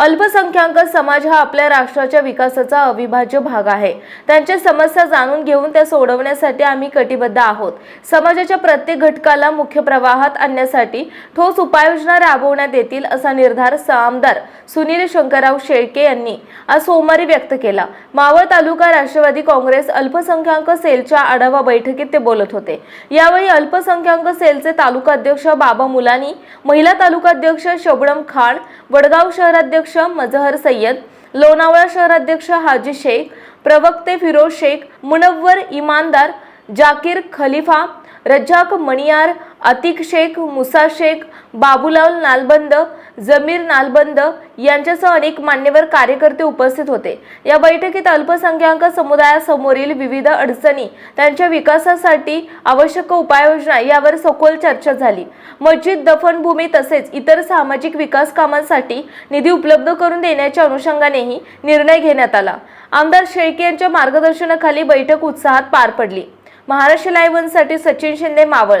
अल्पसंख्याक समाज हा आपल्या राष्ट्राच्या विकासाचा अविभाज्य भाग आहे. त्यांच्या समस्या जाणून घेऊन त्या सोडवण्यासाठी आम्ही कटिबद्ध आहोत. समाजाच्या प्रत्येक घटकाला मुख्य प्रवाहात आणण्यासाठी ठोस उपाययोजना राबवण्यात येतील असा निर्धार आमदार सुनील शंकरराव शेळके यांनी आज सोमवारी व्यक्त केला. मावळ तालुका राष्ट्रवादी काँग्रेस अल्पसंख्याक सेलच्या आढावा बैठकीत ते बोलत होते. यावेळी अल्पसंख्याक सेलचे तालुका अध्यक्ष बाबा मुलानी महिला तालुका अध्यक्ष शबनम खान वडगाव शहराध्यक्ष मजहर सय्यद लोणावळा शहराध्यक्ष हाजी शेख प्रवक्ते फिरोज शेख मुनव्वर इमानदार जाकीर खलिफा रज्जाक मणियार अतिक शेख मुसा शेख बाबूलाल नालबंद जमीर नालबंद यांच्यासह अनेक मान्यवर कार्यकर्ते उपस्थित होते. या बैठकीत अल्पसंख्याक समुदायासमोरील विविध अडचणी त्यांच्या विकासासाठी आवश्यक उपाययोजना यावर सखोल चर्चा झाली. मस्जिद दफनभूमी तसेच इतर सामाजिक विकास कामांसाठी निधी उपलब्ध करून देण्याच्या अनुषंगानेही निर्णय घेण्यात आला. आमदार शेळके यांच्या मार्गदर्शनाखाली बैठक उत्साहात पार पडली. महाराष्ट्र लायव्हनसाठी सचिन शिंदे मावळ